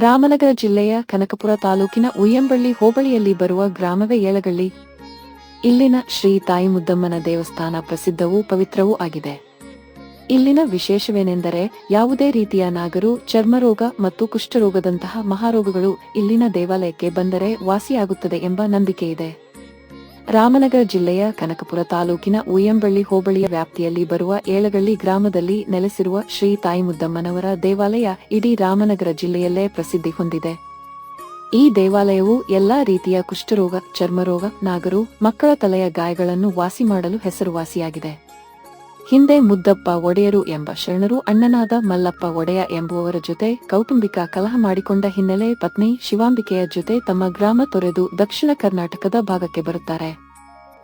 ರಾಮನಗರ ಜಿಲ್ಲೆಯ ಕನಕಪುರ ತಾಲೂಕಿನ ಉಯ್ಯಂಬಳ್ಳಿ ಹೋಬಳಿಯಲ್ಲಿ ಬರುವ ಗ್ರಾಮವೇ ಏಳಗಳ್ಳಿ. ಇಲ್ಲಿನ ಶ್ರೀ ತಾಯಿ ಮುದ್ದಮ್ಮನ ದೇವಸ್ಥಾನ ಪ್ರಸಿದ್ಧವೂ ಪವಿತ್ರವೂ ಆಗಿದೆ. ಇಲ್ಲಿನ ವಿಶೇಷವೇನೆಂದರೆ ಯಾವುದೇ ರೀತಿಯ ನಾಗರು, ಚರ್ಮರೋಗ ಮತ್ತು ಕುಷ್ಠರೋಗದಂತಹ ಮಹಾರೋಗಗಳು ಇಲ್ಲಿನ ದೇವಾಲಯಕ್ಕೆ ಬಂದರೆ ವಾಸಿಯಾಗುತ್ತದೆ ಎಂಬ ನಂಬಿಕೆಯಿದೆ. ರಾಮನಗರ ಜಿಲ್ಲೆಯ ಕನಕಪುರ ತಾಲೂಕಿನ ಉಯ್ಯಂಬಳ್ಳಿ ಹೋಬಳಿಯ ವ್ಯಾಪ್ತಿಯಲ್ಲಿ ಬರುವ ಏಳಗಳ್ಳಿ ಗ್ರಾಮದಲ್ಲಿ ನೆಲೆಸಿರುವ ಶ್ರೀ ತಾಯಿ ಮುದ್ದಮ್ಮನವರ ದೇವಾಲಯ ಇಡೀ ರಾಮನಗರ ಜಿಲ್ಲೆಯಲ್ಲೇ ಪ್ರಸಿದ್ಧಿ ಹೊಂದಿದೆ. ಈ ದೇವಾಲಯವು ಎಲ್ಲಾ ರೀತಿಯ ಕುಷ್ಠರೋಗ, ಚರ್ಮರೋಗ, ನಾಗರು, ಮಕ್ಕಳ ತಲೆಯ ಗಾಯಗಳನ್ನು ವಾಸಿ ಮಾಡಲು ಹೆಸರುವಾಸಿಯಾಗಿದೆ. ಹಿಂದೆ ಮುದ್ದಪ್ಪ ಒಡೆಯರು ಎಂಬ ಶರಣರು, ಅಣ್ಣನಾದ ಮಲ್ಲಪ್ಪ ಒಡೆಯ ಎಂಬುವವರ ಜೊತೆ ಕೌಟುಂಬಿಕ ಕಲಹ ಮಾಡಿಕೊಂಡ ಹಿನ್ನೆಲೆ ಪತ್ನಿ ಶಿವಾಂಬಿಕೆಯ ಜೊತೆ ತಮ್ಮ ಗ್ರಾಮ ತೊರೆದು ದಕ್ಷಿಣ ಕರ್ನಾಟಕದ ಭಾಗಕ್ಕೆ ಬರುತ್ತಾರೆ.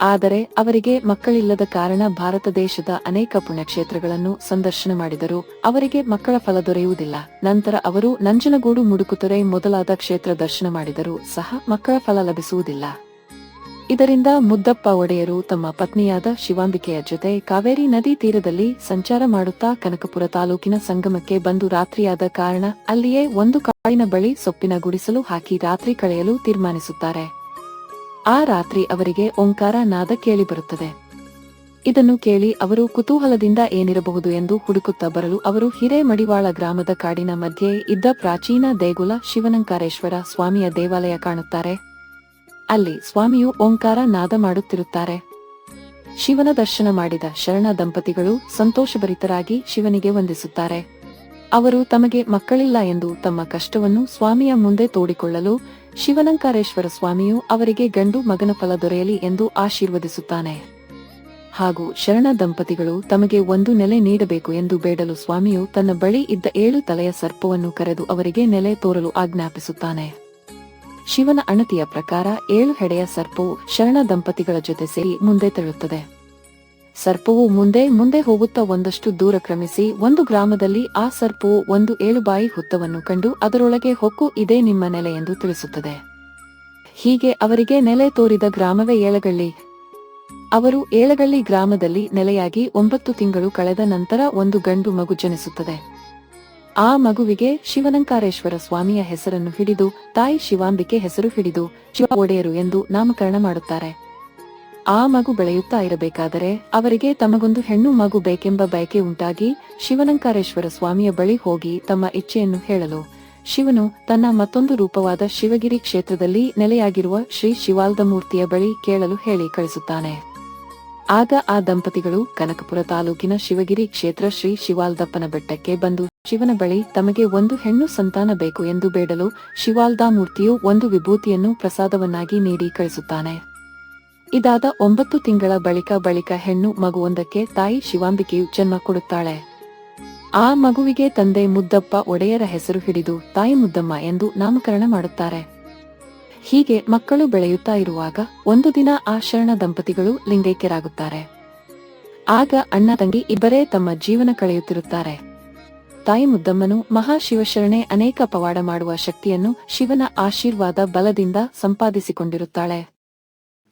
ಆದರೆ ಅವರಿಗೆ ಮಕ್ಕಳಿಲ್ಲದ ಕಾರಣ ಭಾರತ ದೇಶದ ಅನೇಕ ಪುಣ್ಯಕ್ಷೇತ್ರಗಳನ್ನು ಸಂದರ್ಶನ ಮಾಡಿದರು ಅವರಿಗೆ ಮಕ್ಕಳ ಫಲ ದೊರೆಯುವುದಿಲ್ಲ. ನಂತರ ಅವರು ನಂಜನಗೂಡು ಮುಡುಕುತೊರೆ ಮೊದಲಾದ ಕ್ಷೇತ್ರ ದರ್ಶನ ಮಾಡಿದರೂ ಸಹ ಮಕ್ಕಳ ಫಲ ಲಭಿಸುವುದಿಲ್ಲ. ಇದರಿಂದ ಮುದ್ದಪ್ಪ ಒಡೆಯರು ತಮ್ಮ ಪತ್ನಿಯಾದ ಶಿವಾಂಬಿಕೆಯ ಜೊತೆ ಕಾವೇರಿ ನದಿ ತೀರದಲ್ಲಿ ಸಂಚಾರ ಮಾಡುತ್ತಾ ಕನಕಪುರ ತಾಲೂಕಿನ ಸಂಗಮಕ್ಕೆ ಬಂದು ರಾತ್ರಿಯಾದ ಕಾರಣ ಅಲ್ಲಿಯೇ ಒಂದು ಕಾಡಿನ ಬಳಿ ಸೊಪ್ಪಿನ ಗುಡಿಸಲು ಹಾಕಿ ರಾತ್ರಿ ಕಳೆಯಲು ತೀರ್ಮಾನಿಸುತ್ತಾರೆ. ಆ ರಾತ್ರಿ ಅವರಿಗೆ ಓಂಕಾರ ನಾದ ಕೇಳಿಬರುತ್ತದೆ ಇದನ್ನು ಕೇಳಿ ಅವರು ಕುತೂಹಲದಿಂದ ಏನಿರಬಹುದು ಎಂದು ಹುಡುಕುತ್ತಾ ಬರಲು ಅವರು ಹಿರೇಮಡಿವಾಳ ಗ್ರಾಮದ ಕಾಡಿನ ಮಧ್ಯೆ ಇದ್ದ ಪ್ರಾಚೀನ ದೇಗುಲ ಶಿವನಂಕಾರೇಶ್ವರ ಸ್ವಾಮಿಯ ದೇವಾಲಯ ಕಾಣುತ್ತಾರೆ. ಅಲ್ಲಿ ಸ್ವಾಮಿಯು ಓಂಕಾರ ನಾದ ಮಾಡುತ್ತಿರುತ್ತಾರೆ. ಶಿವನ ದರ್ಶನ ಮಾಡಿದ ಶರಣ ದಂಪತಿಗಳು ಸಂತೋಷಭರಿತರಾಗಿ ಶಿವನಿಗೆ ವಂದಿಸುತ್ತಾರೆ. ಅವರು ತಮಗೆ ಮಕ್ಕಳಿಲ್ಲ ಎಂದು ತಮ್ಮ ಕಷ್ಟವನ್ನು ಸ್ವಾಮಿಯ ಮುಂದೆ ತೋಡಿಕೊಳ್ಳಲು ಶಿವನಂಕಾರೇಶ್ವರ ಸ್ವಾಮಿಯು ಅವರಿಗೆ ಗಂಡು ಮಗನ ಫಲ ದೊರೆಯಲಿ ಎಂದು ಆಶೀರ್ವದಿಸುತ್ತಾನೆ. ಹಾಗೂ ಶರಣ ದಂಪತಿಗಳು ತಮಗೆ ಒಂದು ನೆಲೆ ನೀಡಬೇಕು ಎಂದು ಬೇಡಲು ಸ್ವಾಮಿಯು ತನ್ನ ಬಳಿ ಇದ್ದ ಏಳು ತಲೆಯ ಸರ್ಪವನ್ನು ಕರೆದು ಅವರಿಗೆ ನೆಲೆ ತೋರಲು ಆಜ್ಞಾಪಿಸುತ್ತಾನೆ. ಶಿವನ ಅಣತಿಯ ಪ್ರಕಾರ ಏಳು ಹೆಡೆಯ ಸರ್ಪವು ಶರಣ ದಂಪತಿಗಳ ಜೊತೆ ಸೇರಿ ಮುಂದೆ ತೆರಳುತ್ತದೆ. ಸರ್ಪವು ಮುಂದೆ ಮುಂದೆ ಹೋಗುತ್ತಾ ಒಂದಷ್ಟು ದೂರ ಕ್ರಮಿಸಿ ಒಂದು ಗ್ರಾಮದಲ್ಲಿ ಆ ಸರ್ಪವು ಒಂದು ಏಳು ಬಾಯಿ ಹುತ್ತವನ್ನು ಕಂಡು ಅದರೊಳಗೆ ಹೊಕ್ಕು ಇದೇ ನಿಮ್ಮ ನೆಲೆ ಎಂದು ತಿಳಿಸುತ್ತದೆ. ಹೀಗೆ ಅವರಿಗೆ ನೆಲೆ ತೋರಿದ ಗ್ರಾಮವೇ ಏಳಗಳ್ಳಿ. ಅವರು ಏಳಗಳ್ಳಿ ಗ್ರಾಮದಲ್ಲಿ ನೆಲೆಯಾಗಿ ಒಂಬತ್ತು ತಿಂಗಳು ಕಳೆದ ನಂತರ ಒಂದು ಗಂಡು ಮಗು ಜನಿಸುತ್ತದೆ. ಆ ಮಗುವಿಗೆ ಶಿವನಂಕಾರೇಶ್ವರ ಸ್ವಾಮಿಯ ಹೆಸರನ್ನು ಹಿಡಿದು ತಾಯಿ ಶಿವಾಂಬಿಕೆ ಹೆಸರು ಹಿಡಿದು ಶಿವ ಒಡೆಯರು ಎಂದು ನಾಮಕರಣ ಮಾಡುತ್ತಾರೆ. ಆ ಮಗು ಬೆಳೆಯುತ್ತಾ ಇರಬೇಕಾದರೆ ಅವರಿಗೆ ತಮಗೊಂದು ಹೆಣ್ಣು ಮಗು ಬೇಕೆಂಬ ಬಯಕೆ ಉಂಟಾಗಿ ಶಿವನಂಕಾರೇಶ್ವರ ಸ್ವಾಮಿಯ ಬಳಿ ಹೋಗಿ ತಮ್ಮ ಇಚ್ಛೆಯನ್ನು ಹೇಳಲು. ಶಿವನು ತನ್ನ ಮತ್ತೊಂದು ರೂಪವಾದ ಶಿವಗಿರಿ ಕ್ಷೇತ್ರದಲ್ಲಿ ನೆಲೆಯಾಗಿರುವ ಶ್ರೀ ಶಿವಾಲ್ದ ಮೂರ್ತಿಯ ಬಳಿ ಕೇಳಲು ಹೇಳಿ ಕಳಿಸುತ್ತಾನೆ. ಆಗ ಆ ದಂಪತಿಗಳು ಕನಕಪುರ ತಾಲೂಕಿನ ಶಿವಗಿರಿ ಕ್ಷೇತ್ರ ಶ್ರೀ ಶಿವಾಲ್ದಪ್ಪನ ಬೆಟ್ಟಕ್ಕೆ ಬಂದು ಶಿವನ ಬಳಿ ತಮಗೆ ಒಂದು ಹೆಣ್ಣು ಸಂತಾನ ಬೇಕು ಎಂದು ಬೇಡಲು ಶಿವಾಲ್ದಾಮೂರ್ತಿಯು ಒಂದು ವಿಭೂತಿಯನ್ನು ಪ್ರಸಾದವನ್ನಾಗಿ ನೀಡಿ ಕಳಿಸುತ್ತಾನೆ. ಇದಾದ ಒಂಬತ್ತು ತಿಂಗಳ ಬಳಿಕ ಬಳಿಕ ಹೆಣ್ಣು ಮಗುವೊಂದಕ್ಕೆ ತಾಯಿ ಶಿವಾಂಬಿಕೆಯು ಜನ್ಮ ಕೊಡುತ್ತಾಳೆ. ಆ ಮಗುವಿಗೆ ತಂದೆ ಮುದ್ದಪ್ಪ ಒಡೆಯರ ಹೆಸರು ಹಿಡಿದು ತಾಯಿ ಮುದ್ದಮ್ಮ ಎಂದು ನಾಮಕರಣ ಮಾಡುತ್ತಾರೆ. ಹೀಗೆ ಮಕ್ಕಳು ಬೆಳೆಯುತ್ತಾ ಇರುವಾಗ ಒಂದು ದಿನ ಆ ಶರಣ ದಂಪತಿಗಳು ಲಿಂಗೈಕ್ಯರಾಗುತ್ತಾರೆ. ಆಗ ಅಣ್ಣ ತಂಗಿ ಇಬ್ಬರೇ ತಮ್ಮ ಜೀವನ ಕಳೆಯುತ್ತಿರುತ್ತಾರೆ. ತಾಯಿ ಮುದ್ದಮ್ಮನು ಮಹಾಶಿವಶರಣೆ ಅನೇಕ ಪವಾಡ ಮಾಡುವ ಶಕ್ತಿಯನ್ನು ಶಿವನ ಆಶೀರ್ವಾದ ಬಲದಿಂದ ಸಂಪಾದಿಸಿಕೊಂಡಿರುತ್ತಾಳೆ.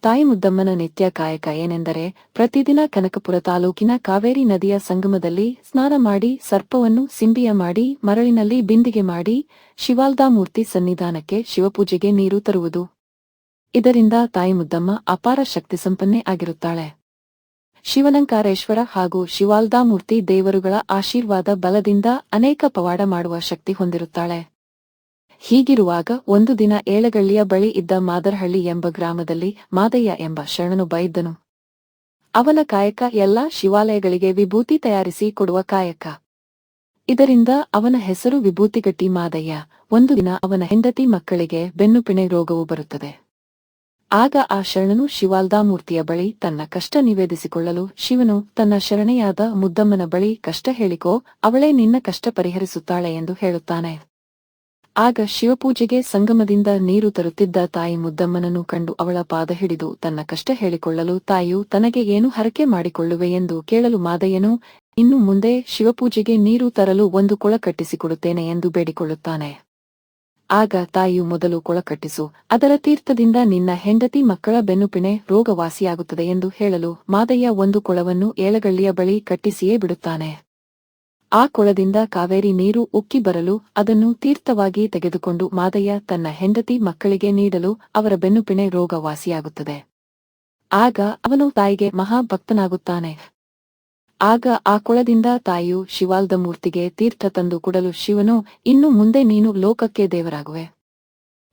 ತಾಯಿ ಮುದ್ದಮ್ಮನ ನಿತ್ಯ ಕಾಯಕ ಏನೆಂದರೆ ಪ್ರತಿದಿನ ಕನಕಪುರ ತಾಲೂಕಿನ ಕಾವೇರಿ ನದಿಯ ಸಂಗಮದಲ್ಲಿ ಸ್ನಾನ ಮಾಡಿ, ಸರ್ಪವನ್ನು ಸಿಂಬಿಯ ಮಾಡಿ, ಮರಳಿನಲ್ಲಿ ಬಿಂದಿಗೆ ಮಾಡಿ ಶಿವಾಲ್ದಾ ಮೂರ್ತಿ ಸನ್ನಿಧಾನಕ್ಕೆ ಶಿವಪೂಜೆಗೆ ನೀರು ತರುವುದು. ಇದರಿಂದ ತಾಯಿ ಮುದ್ದಮ್ಮ ಅಪಾರ ಶಕ್ತಿ ಸಂಪನ್ನೆ ಆಗಿರುತ್ತಾಳೆ. ಶಿವನಂಕಾರೇಶ್ವರ ಹಾಗೂ ಶಿವಾಲ್ದಾಮೂರ್ತಿ ದೇವರುಗಳ ಆಶೀರ್ವಾದ ಬಲದಿಂದ ಅನೇಕ ಪವಾಡ ಮಾಡುವ ಶಕ್ತಿ ಹೊಂದಿರುತ್ತಾಳೆ. ಹೀಗಿರುವಾಗ ಒಂದು ದಿನ ಏಳಗಳ್ಳಿಯ ಬಳಿ ಇದ್ದ ಮಾದರಹಳ್ಳಿ ಎಂಬ ಗ್ರಾಮದಲ್ಲಿ ಮಾದಯ್ಯ ಎಂಬ ಶರಣನು ಬೈದ್ದನು ಅವನ ಕಾಯಕ ಎಲ್ಲಾ ಶಿವಾಲಯಗಳಿಗೆ ವಿಭೂತಿ ತಯಾರಿಸಿ ಕೊಡುವ ಕಾಯಕ. ಇದರಿಂದ ಅವನ ಹೆಸರು ವಿಭೂತಿಗಟ್ಟಿ ಮಾದಯ್ಯ. ಒಂದು ದಿನ ಅವನ ಹೆಂಡತಿ ಮಕ್ಕಳಿಗೆ ಬೆನ್ನುಪಿಣೆ ರೋಗವು ಬರುತ್ತದೆ. ಆಗ ಆ ಶರಣನು ಶಿವಾಲ್ದಾಮೂರ್ತಿಯ ಬಳಿ ತನ್ನ ಕಷ್ಟ ನಿವೇದಿಸಿಕೊಳ್ಳಲು, ಶಿವನು ತನ್ನ ಶರಣೆಯಾದ ಮುದ್ದಮ್ಮನ ಬಳಿ ಕಷ್ಟ ಹೇಳಿಕೋ, ಅವಳೇ ನಿನ್ನ ಕಷ್ಟ ಪರಿಹರಿಸುತ್ತಾಳೆ ಎಂದು ಹೇಳುತ್ತಾನೆ. ಆಗ ಶಿವಪೂಜೆಗೆ ಸಂಗಮದಿಂದ ನೀರು ತರುತ್ತಿದ್ದ ತಾಯಿ ಮುದ್ದಮ್ಮನನ್ನು ಕಂಡು ಅವಳ ಪಾದ ಹಿಡಿದು ತನ್ನ ಕಷ್ಟ ಹೇಳಿಕೊಳ್ಳಲು, ತಾಯಿಯು ತನಗೆ ಏನು ಹರಕೆ ಮಾಡಿಕೊಳ್ಳುವೆ ಎಂದು ಕೇಳಲು, ಮಾದಯ್ಯನು, ಇನ್ನು ಮುಂದೆ ಶಿವಪೂಜೆಗೆ ನೀರು ತರಲು ಒಂದು ಕೊಳ ಕಟ್ಟಿಸಿಕೊಡುತ್ತೇನೆ ಎಂದು ಬೇಡಿಕೊಳ್ಳುತ್ತಾನೆ. ಆಗ ತಾಯಿಯು ಮೊದಲು ಕೊಳಕಟ್ಟಿಸು, ಅದರ ತೀರ್ಥದಿಂದ ನಿನ್ನ ಹೆಂಡತಿ ಮಕ್ಕಳ ಬೆನ್ನುಪಿಣೆ ರೋಗವಾಸಿಯಾಗುತ್ತದೆ ಎಂದು ಹೇಳಲು ಮಾದಯ್ಯ ಒಂದು ಕೊಳವನ್ನು ಏಳಗಳ್ಳಿಯ ಬಳಿ ಕಟ್ಟಿಸಿಯೇ ಬಿಡುತ್ತಾನೆ. ಆ ಕೊಳದಿಂದ ಕಾವೇರಿ ನೀರು ಉಕ್ಕಿ ಬರಲು ಅದನ್ನು ತೀರ್ಥವಾಗಿ ತೆಗೆದುಕೊಂಡು ಮಾದಯ್ಯ ತನ್ನ ಹೆಂಡತಿ ಮಕ್ಕಳಿಗೆ ನೀಡಲು ಅವರ ಬೆನ್ನುಪಿಣೆ ರೋಗವಾಸಿಯಾಗುತ್ತದೆ. ಆಗ ಅವನು ತಾಯಿಗೆ ಮಹಾಭಕ್ತನಾಗುತ್ತಾನೆ. ಆಗ ಆ ಕೊಳದಿಂದ ತಾಯಿಯು ಶಿವಾಲ್ದ ಮೂರ್ತಿಗೆ ತೀರ್ಥ ತಂದು ಕೊಡಲು ಶಿವನು, ಇನ್ನು ಮುಂದೆ ನೀನು ಲೋಕಕ್ಕೆ ದೇವರಾಗುವೆ.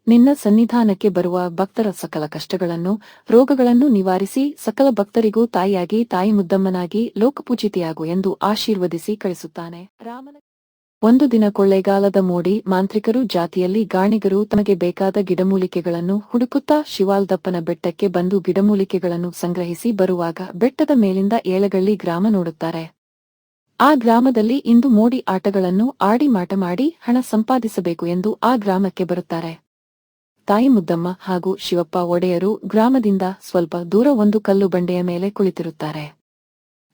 ನಿನ್ನ ಸನ್ನಿಧಾನಕ್ಕೆ ಬರುವ ಭಕ್ತರ ಸಕಲ ಕಷ್ಟಗಳನ್ನು, ರೋಗಗಳನ್ನು ನಿವಾರಿಸಿ ಸಕಲ ಭಕ್ತರಿಗೂ ತಾಯಿಯಾಗಿ, ತಾಯಿ ಮುದ್ದಮ್ಮನಾಗಿ ಲೋಕಪೂಜಿತೆಯಾಗು ಎಂದು ಆಶೀರ್ವದಿಸಿ ಕಳಿಸುತ್ತಾನೆ. ರಾಮನ ಒಂದು ದಿನ ಕೊಳ್ಳೇಗಾಲದ ಮೋಡಿ ಮಾಂತ್ರಿಕರು ಜಾತಿಯಲ್ಲಿ ಗಾಣಿಗರು ತಮಗೆ ಬೇಕಾದ ಗಿಡಮೂಲಿಕೆಗಳನ್ನು ಹುಡುಕುತ್ತಾ ಶಿವಾಲ್ದಪ್ಪನ ಬೆಟ್ಟಕ್ಕೆ ಬಂದು ಗಿಡಮೂಲಿಕೆಗಳನ್ನು ಸಂಗ್ರಹಿಸಿ ಬರುವಾಗ ಬೆಟ್ಟದ ಮೇಲಿಂದ ಏಳಗಳ್ಳಿ ಗ್ರಾಮ ನೋಡುತ್ತಾರೆ. ಆ ಗ್ರಾಮದಲ್ಲಿ ಇಂದು ಮೋಡಿ ಆಟಗಳನ್ನು ಆಡಿ ಮಾಟ ಮಾಡಿ ಹಣ ಸಂಪಾದಿಸಬೇಕು ಎಂದು ಆ ಗ್ರಾಮಕ್ಕೆ ಬರುತ್ತಾರೆ. ತಾಯಿ ಮುದ್ದಮ್ಮ ಹಾಗೂ ಶಿವಪ್ಪ ಒಡೆಯರು ಗ್ರಾಮದಿಂದ ಸ್ವಲ್ಪ ದೂರ ಒಂದು ಕಲ್ಲು ಬಂಡೆಯ ಮೇಲೆ ಕುಳಿತಿರುತ್ತಾರೆ.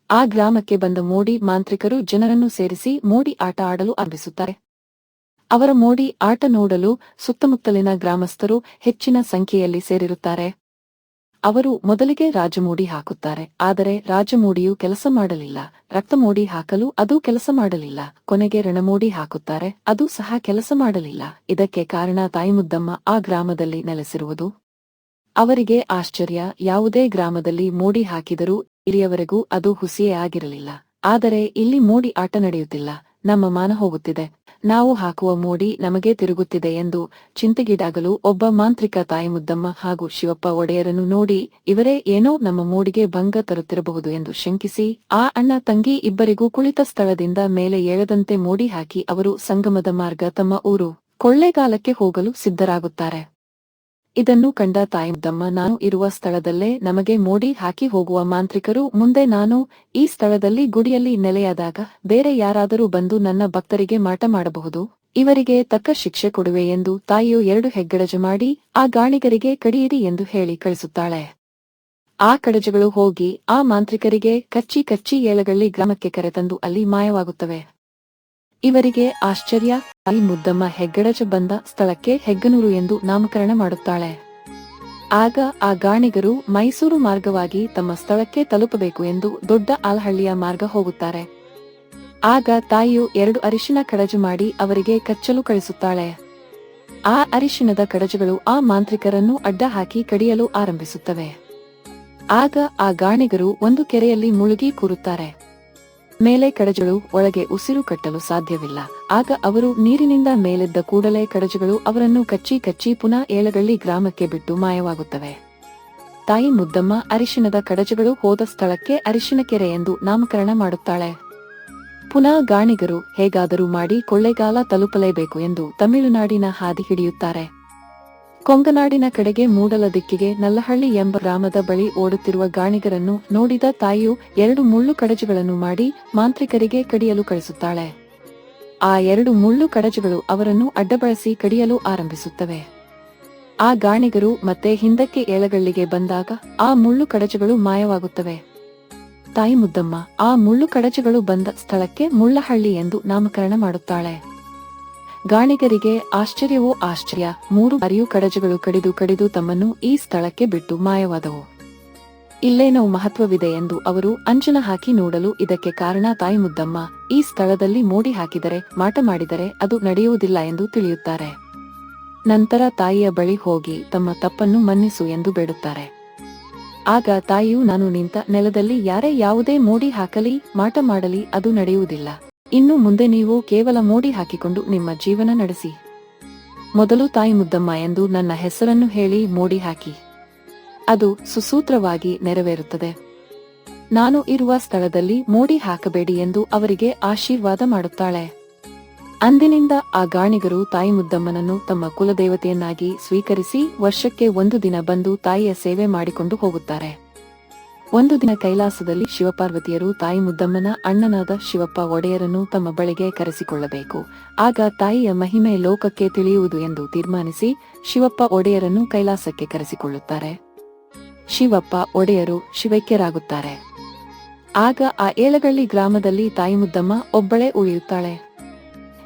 ಆ ಗ್ರಾಮಕ್ಕೆ ಬಂದ ಮೋಡಿ ಮಾಂತ್ರಿಕರು ಜನರನ್ನು ಸೇರಿಸಿ ಮೋಡಿ ಆಟ ಆಡಲು ಆರಂಭಿಸುತ್ತಾರೆ. ಅವರ ಮೋಡಿ ಆಟ ನೋಡಲು ಸುತ್ತಮುತ್ತಲಿನ ಗ್ರಾಮಸ್ಥರು ಹೆಚ್ಚಿನ ಸಂಖ್ಯೆಯಲ್ಲಿ ಸೇರಿರುತ್ತಾರೆ. ಅವರು ಮೊದಲಿಗೆ ರಾಜಮೂಡಿ ಹಾಕುತ್ತಾರೆ, ಆದರೆ ರಾಜಮೂಡಿಯು ಕೆಲಸ ಮಾಡಲಿಲ್ಲ. ರಕ್ತಮೂಡಿ ಹಾಕಲು ಅದು ಕೆಲಸ ಮಾಡಲಿಲ್ಲ. ಕೊನೆಗೆ ರಣಮೂಡಿ ಹಾಕುತ್ತಾರೆ, ಅದು ಸಹ ಕೆಲಸ ಮಾಡಲಿಲ್ಲ. ಇದಕ್ಕೆ ಕಾರಣ ತಾಯಿಮುದ್ದಮ್ಮ ಆ ಗ್ರಾಮದಲ್ಲಿ ನೆಲೆಸಿರುವುದು. ಅವರಿಗೆ ಆಶ್ಚರ್ಯ, ಯಾವುದೇ ಗ್ರಾಮದಲ್ಲಿ ಮೋಡಿ ಹಾಕಿದರೂ ಇಲ್ಲಿಯವರೆಗೂ ಅದು ಹುಸಿಯೇ ಆಗಿರಲಿಲ್ಲ. ಆದರೆ ಇಲ್ಲಿ ಮೋಡಿ ಆಟ ನಡೆಯುತ್ತಿಲ್ಲ. ನಮ್ಮ ಮಾನ ಹೋಗುತ್ತಿದೆ. ನಾವು ಹಾಕುವ ಮೋಡಿ ನಮಗೆ ತಿರುಗುತ್ತಿದೆ ಎಂದು ಚಿಂತೆಗೀಡಾಗಲು ಒಬ್ಬ ಮಾಂತ್ರಿಕ ತಾಯಿ ಮುದ್ದಮ್ಮ ಹಾಗೂ ಶಿವಪ್ಪ ಒಡೆಯರನ್ನು ನೋಡಿ ಇವರೇ ಏನೋ ನಮ್ಮ ಮೋಡಿಗೆ ಭಂಗ ತರುತ್ತಿರಬಹುದು ಎಂದು ಶಂಕಿಸಿ, ಆ ಅಣ್ಣ ತಂಗಿ ಇಬ್ಬರಿಗೂ ಕುಳಿತ ಸ್ಥಳದಿಂದ ಮೇಲೆ ಏಳದಂತೆ ಮೋಡಿ ಹಾಕಿ ಅವರು ಸಂಗಮದ ಮಾರ್ಗ ತಮ್ಮ ಊರು ಕೊಳ್ಳೆಗಾಲಕ್ಕೆ ಹೋಗಲು ಸಿದ್ಧರಾಗುತ್ತಾರೆ. ಇದನ್ನು ಕಂಡ ತಾಯಿದ್ದಮ್ಮ ನಾನು ಇರುವ ಸ್ಥಳದಲ್ಲೇ ನಮಗೆ ಮೋಡಿ ಹಾಕಿ ಹೋಗುವ ಮಾಂತ್ರಿಕರು, ಮುಂದೆ ನಾನು ಈ ಸ್ಥಳದಲ್ಲಿ ಗುಡಿಯಲ್ಲಿ ನೆಲೆಯಾದಾಗ ಬೇರೆ ಯಾರಾದರೂ ಬಂದು ನನ್ನ ಭಕ್ತರಿಗೆ ಮಾಟ ಮಾಡಬಹುದು. ಇವರಿಗೆ ತಕ್ಕ ಶಿಕ್ಷೆ ಕೊಡುವೆ ಎಂದು ತಾಯಿಯು ಎರಡು ಹೆಗ್ಗಡಜ ಮಾಡಿ, ಆ ಗಾಣಿಗರಿಗೆ ಕಡಿಯಿರಿ ಎಂದು ಹೇಳಿ ಕಳಿಸುತ್ತಾಳೆ. ಆ ಕಡಜಗಳು ಹೋಗಿ, ಆ ಮಾಂತ್ರಿಕರಿಗೆ ಕಚ್ಚಿ ಕಚ್ಚಿ ಏಳಗಳ್ಳಿ ಗ್ರಾಮಕ್ಕೆ ಕರೆತಂದು ಅಲ್ಲಿ ಮಾಯವಾಗುತ್ತವೆ. ಇವರಿಗೆ ಆಶ್ಚರ್ಯ ತಾಯಿ ಮುದ್ದಮ್ಮ ಹೆಗ್ಗಡಜ ಬಂದ ಸ್ಥಳಕ್ಕೆ ಹೆಗ್ಗನೂರು ಎಂದು ನಾಮಕರಣ ಮಾಡುತ್ತಾಳೆ. ಆಗ ಆ ಗಾಣಿಗರು ಮೈಸೂರು ಮಾರ್ಗವಾಗಿ ತಮ್ಮ ಸ್ಥಳಕ್ಕೆ ತಲುಪಬೇಕು ಎಂದು ದೊಡ್ಡ ಆಲಹಳ್ಳಿಯ ಮಾರ್ಗ ಹೋಗುತ್ತಾರೆ. ಆಗ ತಾಯಿಯು ಎರಡು ಅರಿಶಿನ ಕಡಜು ಮಾಡಿ ಅವರಿಗೆ ಕಚ್ಚಲು ಕಳಿಸುತ್ತಾಳೆ. ಆ ಅರಿಶಿಣದ ಕಡಜುಗಳು ಆ ಮಾಂತ್ರಿಕರನ್ನು ಅಡ್ಡ ಹಾಕಿ ಕಡಿಯಲು ಆರಂಭಿಸುತ್ತವೆ. ಆಗ ಆ ಗಾಣಿಗರು ಒಂದು ಕೆರೆಯಲ್ಲಿ ಮುಳುಗಿ ಕೂರುತ್ತಾರೆ. ಮೇಲೆ ಕಡಜಗಳು ಒಳಗೆ ಉಸಿರು ಕಟ್ಟಲು ಸಾಧ್ಯವಿಲ್ಲ. ಆಗ ಅವರು ನೀರಿನಿಂದ ಮೇಲೆದ್ದ ಕೂಡಲೇ ಕಡಜಗಳು ಅವರನ್ನು ಕಚ್ಚಿ ಕಚ್ಚಿ ಪುನಃ ಏಳಗಳ್ಳಿ ಗ್ರಾಮಕ್ಕೆ ಬಿಟ್ಟು ಮಾಯವಾಗುತ್ತವೆ. ತಾಯಿ ಮುದ್ದಮ್ಮ ಅರಿಶಿಣದ ಕಡಜಗಳು ಹೋದ ಸ್ಥಳಕ್ಕೆ ಅರಿಶಿನ ಕೆರೆ ಎಂದು ನಾಮಕರಣ ಮಾಡುತ್ತಾಳೆ. ಪುನಃ ಗಾಣಿಗರು ಹೇಗಾದರೂ ಮಾಡಿ ಕೊಳ್ಳೆಗಾಲ ತಲುಪಲೇಬೇಕು ಎಂದು ತಮಿಳುನಾಡಿನ ಹಾದಿ ಹಿಡಿಯುತ್ತಾರೆ. ಕೊಂಗನಾಡಿನ ಕಡೆಗೆ ಮೂಡಲ ದಿಕ್ಕಿಗೆ ನಲ್ಲಹಳ್ಳಿ ಎಂಬ ಗ್ರಾಮದ ಬಳಿ ಓಡುತ್ತಿರುವ ಗಾಣಿಗರನ್ನು ನೋಡಿದ ತಾಯಿಯು ಎರಡು ಮುಳ್ಳು ಕಡಜುಗಳನ್ನು ಮಾಡಿ ಮಾಂತ್ರಿಕರಿಗೆ ಕಡಿಯಲು ಕಳಿಸುತ್ತಾಳೆ. ಆ ಎರಡು ಮುಳ್ಳು ಕಡಜುಗಳು ಅವರನ್ನು ಅಡ್ಡಬಳಸಿ ಕಡಿಯಲು ಆರಂಭಿಸುತ್ತವೆ. ಆ ಗಾಣಿಗರು ಮತ್ತೆ ಹಿಂದಕ್ಕೆ ಏಳಗಳ್ಳಿಗೆ ಬಂದಾಗ ಆ ಮುಳ್ಳು ಕಡಜುಗಳು ಮಾಯವಾಗುತ್ತವೆ. ತಾಯಿ ಮುದ್ದಮ್ಮ, ಆ ಮುಳ್ಳು ಕಡಜುಗಳು ಬಂದ ಸ್ಥಳಕ್ಕೆ ಮುಳ್ಳಹಳ್ಳಿ ಎಂದು ನಾಮಕರಣ ಮಾಡುತ್ತಾಳೆ. ಗಾಣಿಗರಿಗೆ ಆಶ್ಚರ್ಯವೋ ಆಶ್ಚರ್ಯ, ಮೂರು ಬಾರಿಯೂ ಕಡಜಗಳು ಕಡಿದು ಕಡಿದು ತಮ್ಮನ್ನು ಈ ಸ್ಥಳಕ್ಕೆ ಬಿಟ್ಟು ಮಾಯವಾದವು. ಇಲ್ಲೇನೋ ಮಹತ್ವವಿದೆ ಎಂದು ಅವರು ಅಂಜನ ಹಾಕಿ ನೋಡಲು ಇದಕ್ಕೆ ಕಾರಣ ತಾಯಿ ಮುದ್ದಮ್ಮ, ಈ ಸ್ಥಳದಲ್ಲಿ ಮೋಡಿ ಹಾಕಿದರೆ, ಮಾಟ ಮಾಡಿದರೆ ಅದು ನಡೆಯುವುದಿಲ್ಲ ಎಂದು ತಿಳಿಯುತ್ತಾರೆ. ನಂತರ ತಾಯಿಯ ಬಳಿ ಹೋಗಿ ತಮ್ಮ ತಪ್ಪನ್ನು ಮನ್ನಿಸು ಎಂದು ಬೇಡುತ್ತಾರೆ. ಆಗ ತಾಯಿಯು, ನಾನು ನಿಂತ ನೆಲದಲ್ಲಿ ಯಾರೇ ಯಾವುದೇ ಮೋಡಿ ಹಾಕಲಿ, ಮಾಟ ಮಾಡಲಿ, ಅದು ನಡೆಯುವುದಿಲ್ಲ. ಇನ್ನು ಮುಂದೆ ನೀವು ಕೇವಲ ಮೋಡಿ ಹಾಕಿಕೊಂಡು ನಿಮ್ಮ ಜೀವನ ನಡೆಸಿ. ಮೊದಲು ತಾಯಿ ಮುದ್ದಮ್ಮ ಎಂದು ನನ್ನ ಹೆಸರನ್ನು ಹೇಳಿ ಮೋಡಿ ಹಾಕಿ. ಅದು ಸುಸೂತ್ರವಾಗಿ ನೆರವೇರುತ್ತದೆ. ನಾನು ಇರುವ ಸ್ಥಳದಲ್ಲಿ ಮೋಡಿ ಹಾಕಬೇಡಿ ಎಂದು ಅವರಿಗೆ ಆಶೀರ್ವಾದ ಮಾಡುತ್ತಾಳೆ. ಅಂದಿನಿಂದ ಆ ಗಾಣಿಗರು ತಾಯಿ ಮುದ್ದಮ್ಮನನ್ನು ತಮ್ಮ ಕುಲದೇವತೆಯನ್ನಾಗಿ ಸ್ವೀಕರಿಸಿ ವರ್ಷಕ್ಕೆ ಒಂದು ದಿನ ಬಂದು ತಾಯಿಯ ಸೇವೆ ಮಾಡಿಕೊಂಡು ಹೋಗುತ್ತಾರೆ. ಒಂದು ದಿನ ಕೈಲಾಸದಲ್ಲಿ ಶಿವಪಾರ್ವತಿಯರು ತಾಯಿ ಮುದ್ದಮ್ಮನ ಅಣ್ಣನಾದ ಶಿವಪ್ಪ ಒಡೆಯರನ್ನು ತಮ್ಮ ಬಳಿಗೆ ಕರೆಸಿಕೊಳ್ಳಬೇಕು. ಆಗ ತಾಯಿಯ ಮಹಿಮೆ ಲೋಕಕ್ಕೆ ತಿಳಿಯುವುದು ಎಂದು ತೀರ್ಮಾನಿಸಿ ಶಿವಪ್ಪ ಒಡೆಯರನ್ನು ಕೈಲಾಸಕ್ಕೆ ಕರೆಸಿಕೊಳ್ಳುತ್ತಾರೆ. ಶಿವಪ್ಪ ಒಡೆಯರು ಶಿವೈಕ್ಯರಾಗುತ್ತಾರೆ. ಆಗ ಆ ಏಳಗಳ್ಳಿ ಗ್ರಾಮದಲ್ಲಿ ತಾಯಿ ಮುದ್ದಮ್ಮ ಒಬ್ಬಳೇ ಉಳಿಯುತ್ತಾಳೆ.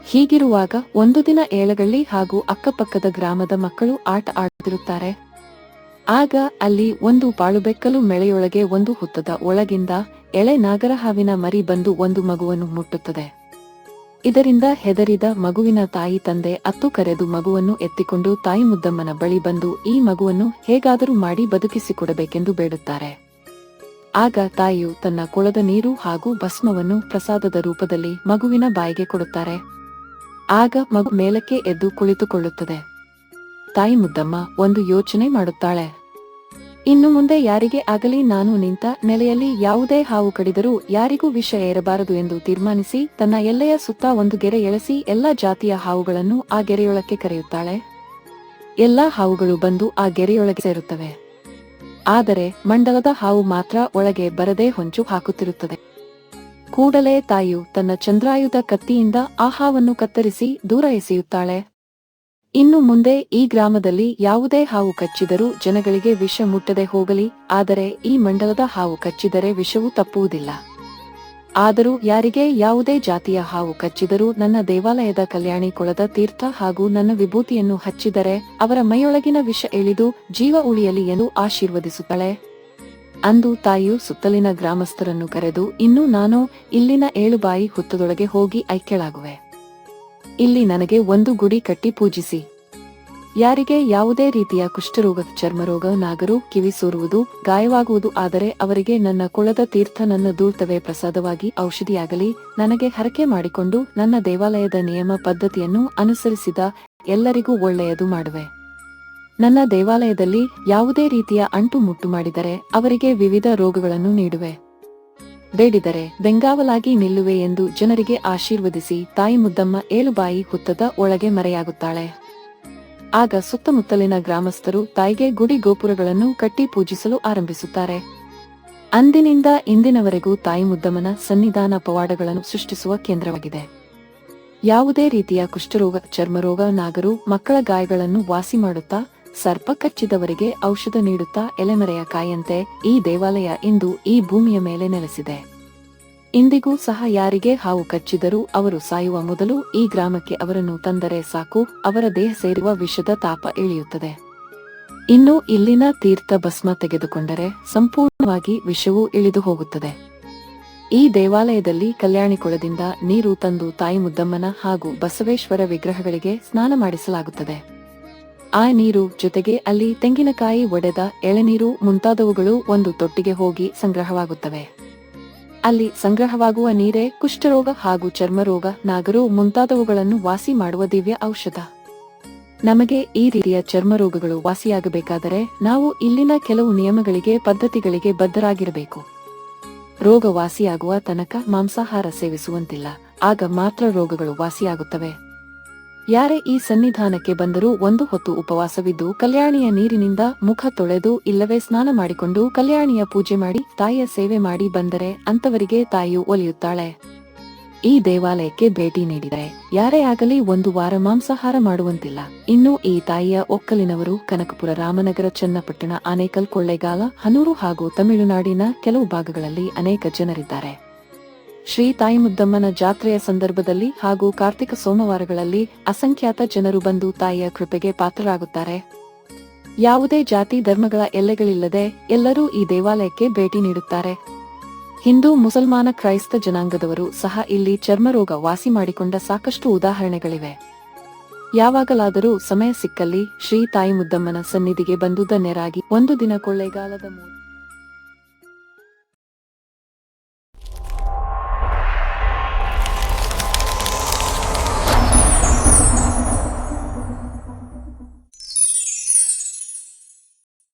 ಹೀಗಿರುವಾಗ ಒಂದು ದಿನ ಏಳಗಳ್ಳಿ ಹಾಗೂ ಅಕ್ಕಪಕ್ಕದ ಗ್ರಾಮದ ಮಕ್ಕಳು ಆಟ ಆಡುತ್ತಿರುತ್ತಾರೆ. ಆಗ ಅಲ್ಲಿ ಒಂದು ಪಾಳುಬೆಕ್ಕಲು ಮೆಳೆಯೊಳಗೆ ಒಂದು ಹುತ್ತದ ಒಳಗಿಂದ ಎಳೆ ನಾಗರಹಾವಿನ ಮರಿ ಬಂದು ಒಂದು ಮಗುವನ್ನು ಮುಟ್ಟುತ್ತದೆ. ಇದರಿಂದ ಹೆದರಿದ ಮಗುವಿನ ತಾಯಿ ತಂದೆ ಅತ್ತು ಕರೆದು ಮಗುವನ್ನು ಎತ್ತಿಕೊಂಡು ತಾಯಿ ಮುದ್ದಮ್ಮನ ಬಳಿ ಬಂದು ಈ ಮಗುವನ್ನು ಹೇಗಾದರೂ ಮಾಡಿ ಬದುಕಿಸಿಕೊಡಬೇಕೆಂದು ಬೇಡುತ್ತಾರೆ. ಆಗ ತಾಯಿಯು ತನ್ನ ಕೊಳದ ನೀರು ಹಾಗೂ ಭಸ್ಮವನ್ನು ಪ್ರಸಾದದ ರೂಪದಲ್ಲಿ ಮಗುವಿನ ಬಾಯಿಗೆ ಕೊಡುತ್ತಾರೆ. ಆಗ ಮಗು ಮೇಲಕ್ಕೆ ಎದ್ದು ಕುಳಿತುಕೊಳ್ಳುತ್ತದೆ. ತಾಯಿ ಮುದ್ದಮ್ಮ ಒಂದು ಯೋಚನೆ ಮಾಡುತ್ತಾಳೆ. ಇನ್ನು ಮುಂದೆ ಯಾರಿಗೆ ಆಗಲಿ ನಾನು ನಿಂತ ನೆಲೆಯಲ್ಲಿ ಯಾವುದೇ ಹಾವು ಕಡಿದರೂ ಯಾರಿಗೂ ವಿಷ ಏರಬಾರದು ಎಂದು ತೀರ್ಮಾನಿಸಿ ತನ್ನ ಎಲ್ಲೆಯ ಸುತ್ತ ಒಂದು ಗೆರೆ ಎಳೆಸಿ ಎಲ್ಲಾ ಜಾತಿಯ ಹಾವುಗಳನ್ನು ಆ ಗೆರೆಯೊಳಕ್ಕೆ ಕರೆಯುತ್ತಾಳೆ. ಎಲ್ಲ ಹಾವುಗಳು ಬಂದು ಆ ಗೆರೆಯೊಳಗೆ ಸೇರುತ್ತವೆ. ಆದರೆ ಮಂಡಲದ ಹಾವು ಮಾತ್ರ ಒಳಗೆ ಬರದೇ ಹೊಂಚು ಹಾಕುತ್ತಿರುತ್ತದೆ. ಕೂಡಲೇ ತಾಯಿಯು ತನ್ನ ಚಂದ್ರಾಯುಧ ಕತ್ತಿಯಿಂದ ಆ ಹಾವನ್ನು ಕತ್ತರಿಸಿ ದೂರ ಎಸೆಯುತ್ತಾಳೆ. ಇನ್ನು ಮುಂದೆ ಈ ಗ್ರಾಮದಲ್ಲಿ ಯಾವುದೇ ಹಾವು ಕಚ್ಚಿದರೂ ಜನಗಳಿಗೆ ವಿಷ ಮುಟ್ಟದೆ ಹೋಗಲಿ, ಆದರೆ ಈ ಮಂಡಲದ ಹಾವು ಕಚ್ಚಿದರೆ ವಿಷವು ತಪ್ಪುವುದಿಲ್ಲ. ಆದರೂ ಯಾರಿಗೆ ಯಾವುದೇ ಜಾತಿಯ ಹಾವು ಕಚ್ಚಿದರೂ ನನ್ನ ದೇವಾಲಯದ ಕಲ್ಯಾಣಿ ಕೊಳದ ತೀರ್ಥ ಹಾಗೂ ನನ್ನ ವಿಭೂತಿಯನ್ನು ಹಚ್ಚಿದರೆ ಅವರ ಮೈಯೊಳಗಿನ ವಿಷ ಇಳಿದು ಜೀವ ಉಳಿಯಲಿ ಎಂದು ಆಶೀರ್ವದಿಸುತ್ತಾಳೆ. ಅಂದು ತಾಯಿಯು ಸುತ್ತಲಿನ ಗ್ರಾಮಸ್ಥರನ್ನು ಕರೆದು, ಇನ್ನು ನಾನು ಇಲ್ಲಿನ ಏಳುಬಾಯಿ ಹುತ್ತದೊಳಗೆ ಹೋಗಿ ಐಕ್ಯಳಾಗುವೆ. ಇಲ್ಲಿ ನನಗೆ ಒಂದು ಗುಡಿ ಕಟ್ಟಿ ಪೂಜಿಸಿ. ಯಾರಿಗೆ ಯಾವುದೇ ರೀತಿಯ ಕುಷ್ಠರೋಗ, ಚರ್ಮರೋಗ, ನಾಗರು, ಕಿವಿ ಸೋರುವುದು, ಗಾಯವಾಗುವುದು ಆದರೆ ಅವರಿಗೆ ನನ್ನ ಕುಳದ ತೀರ್ಥ ನನ್ನ ದೂರ್ತವೇ ಪ್ರಸಾದವಾಗಿ ಔಷಧಿಯಾಗಲಿ, ನನಗೆ ಹರಕೆ ಮಾಡಿಕೊಂಡು ನನ್ನ ದೇವಾಲಯದ ನಿಯಮ ಪದ್ಧತಿಯನ್ನು ಅನುಸರಿಸಿದ ಎಲ್ಲರಿಗೂ ಒಳ್ಳೆಯದು ಮಾಡುವೆ. ನನ್ನ ದೇವಾಲಯದಲ್ಲಿ ಯಾವುದೇ ರೀತಿಯ ಅಂಟು ಮುಟ್ಟು ಮಾಡಿದರೆ ಅವರಿಗೆ ವಿವಿಧ ರೋಗಗಳನ್ನು ನೀಡುವೆ. ಬೇಡಿದರೆ ಬೆಂಗಾವಲಾಗಿ ನಿಲ್ಲುವೆ ಎಂದು ಜನರಿಗೆ ಆಶೀರ್ವದಿಸಿ ತಾಯಿ ಮುದ್ದಮ್ಮ ಏಳುಬಾಯಿ ಹುತ್ತದ ಒಳಗೆ ಮರೆಯಾಗುತ್ತಾಳೆ. ಆಗ ಸುತ್ತಮುತ್ತಲಿನ ಗ್ರಾಮಸ್ಥರು ತಾಯಿಗೆ ಗುಡಿ ಗೋಪುರಗಳನ್ನು ಕಟ್ಟಿ ಪೂಜಿಸಲು ಆರಂಭಿಸುತ್ತಾರೆ. ಅಂದಿನಿಂದ ಇಂದಿನವರೆಗೂ ತಾಯಿ ಮುದ್ದಮ್ಮನ ಸನ್ನಿಧಾನ ಪವಾಡಗಳನ್ನು ಸೃಷ್ಟಿಸುವ ಕೇಂದ್ರವಾಗಿದೆ. ಯಾವುದೇ ರೀತಿಯ ಕುಷ್ಠರೋಗ, ಚರ್ಮರೋಗ, ನಾಗರು, ಮಕ್ಕಳ ಗಾಯಗಳನ್ನು ವಾಸಿ ಮಾಡುತ್ತಾ ಸರ್ಪ ಕಚ್ಚಿದವರಿಗೆ ಔಷಧ ನೀಡುತ್ತಾ ಎಲೆಮರೆಯ ಕಾಯಂತೆ ಈ ದೇವಾಲಯ ಇಂದು ಈ ಭೂಮಿಯ ಮೇಲೆ ನೆಲೆಸಿದೆ. ಇಂದಿಗೂ ಸಹ ಯಾರಿಗೆ ಹಾವು ಕಚ್ಚಿದರೂ ಅವರು ಸಾಯುವ ಮೊದಲು ಈ ಗ್ರಾಮಕ್ಕೆ ಅವರನ್ನು ತಂದರೆ ಸಾಕು, ಅವರ ದೇಹ ಸೇರುವ ವಿಷದ ತಾಪ ಇಳಿಯುತ್ತದೆ. ಇನ್ನು ಇಲ್ಲಿನ ತೀರ್ಥ ಭಸ್ಮ ತೆಗೆದುಕೊಂಡರೆ ಸಂಪೂರ್ಣವಾಗಿ ವಿಷವೂ ಇಳಿದು ಹೋಗುತ್ತದೆ. ಈ ದೇವಾಲಯದಲ್ಲಿ ಕಲ್ಯಾಣಿಕೊಳದಿಂದ ನೀರು ತಂದು ತಾಯಿ ಮುದ್ದಮ್ಮನ ಹಾಗೂ ಬಸವೇಶ್ವರ ವಿಗ್ರಹಗಳಿಗೆ ಸ್ನಾನ ಮಾಡಿಸಲಾಗುತ್ತದೆ. ಆ ನೀರು ಜೊತೆಗೆ ಅಲ್ಲಿ ತೆಂಗಿನಕಾಯಿ ಒಡೆದ ಎಳೆನೀರು ಮುಂತಾದವುಗಳು ಒಂದು ತೊಟ್ಟಿಗೆ ಹೋಗಿ ಸಂಗ್ರಹವಾಗುತ್ತವೆ. ಅಲ್ಲಿ ಸಂಗ್ರಹವಾಗುವ ನೀರೇ ಕುಷ್ಠರೋಗ ಹಾಗೂ ಚರ್ಮರೋಗ, ನಾಗರು ಮುಂತಾದವುಗಳನ್ನು ವಾಸಿ ಮಾಡುವ ದಿವ್ಯ ಔಷಧ. ನಮಗೆ ಈ ರೀತಿಯ ಚರ್ಮರೋಗಗಳು ವಾಸಿಯಾಗಬೇಕಾದರೆ ನಾವು ಇಲ್ಲಿನ ಕೆಲವು ನಿಯಮಗಳಿಗೆ, ಪದ್ಧತಿಗಳಿಗೆ ಬದ್ಧರಾಗಿರಬೇಕು. ರೋಗ ವಾಸಿಯಾಗುವ ತನಕ ಮಾಂಸಾಹಾರ ಸೇವಿಸುವಂತಿಲ್ಲ, ಆಗ ಮಾತ್ರ ರೋಗಗಳು ವಾಸಿಯಾಗುತ್ತವೆ. ಯಾರೇ ಈ ಸನ್ನಿಧಾನಕ್ಕೆ ಬಂದರೂ ಒಂದು ಹೊತ್ತು ಉಪವಾಸವಿದ್ದು ಕಲ್ಯಾಣಿಯ ನೀರಿನಿಂದ ಮುಖ ತೊಳೆದು ಇಲ್ಲವೇ ಸ್ನಾನ ಮಾಡಿಕೊಂಡು ಕಲ್ಯಾಣಿಯ ಪೂಜೆ ಮಾಡಿ ತಾಯಿಯ ಸೇವೆ ಮಾಡಿ ಬಂದರೆ ಅಂತವರಿಗೆ ತಾಯಿಯು ಒಲಿಯುತ್ತಾಳೆ. ಈ ದೇವಾಲಯಕ್ಕೆ ಭೇಟಿ ನೀಡಿದರೆ ಯಾರೇ ಆಗಲಿ ಒಂದು ವಾರ ಮಾಂಸಾಹಾರ ಮಾಡುವಂತಿಲ್ಲ. ಇನ್ನು ಈ ತಾಯಿಯ ಒಕ್ಕಲಿನವರು ಕನಕಪುರ ರಾಮನಗರ, ಚನ್ನಪಟ್ಟಣ, ಆನೇಕಲ್, ಕೊಳ್ಳೇಗಾಲ, ಹನೂರು ಹಾಗೂ ತಮಿಳುನಾಡಿನ ಕೆಲವು ಭಾಗಗಳಲ್ಲಿ ಅನೇಕ ಜನರಿದ್ದಾರೆ. ಶ್ರೀ ತಾಯಿ ಮುದ್ದಮ್ಮನ ಜಾತ್ರೆಯ ಸಂದರ್ಭದಲ್ಲಿ ಹಾಗೂ ಕಾರ್ತಿಕ ಸೋಮವಾರಗಳಲ್ಲಿ ಅಸಂಖ್ಯಾತ ಜನರು ಬಂದು ತಾಯಿಯ ಕೃಪೆಗೆ ಪಾತ್ರರಾಗುತ್ತಾರೆ. ಯಾವುದೇ ಜಾತಿ ಧರ್ಮಗಳ ಎಲ್ಲೆಗಳಿಲ್ಲದೆ ಎಲ್ಲರೂ ಈ ದೇವಾಲಯಕ್ಕೆ ಭೇಟಿ ನೀಡುತ್ತಾರೆ. ಹಿಂದೂ ಮುಸಲ್ಮಾನ ಕ್ರೈಸ್ತ ಜನಾಂಗದವರು ಸಹ ಇಲ್ಲಿ ಚರ್ಮರೋಗ ವಾಸಿ ಮಾಡಿಕೊಂಡ ಸಾಕಷ್ಟು ಉದಾಹರಣೆಗಳಿವೆ. ಯಾವಾಗಲಾದರೂ ಸಮಯ ಸಿಕ್ಕಲ್ಲಿ ಶ್ರೀ ತಾಯಿ ಮುದ್ದಮ್ಮನ ಸನ್ನಿಧಿಗೆ ಬಂದು ಧನ್ಯರಾಗಿ ಒಂದು ದಿನ ಕೊಳ್ಳೇಗಾಲದ ಮೂಲ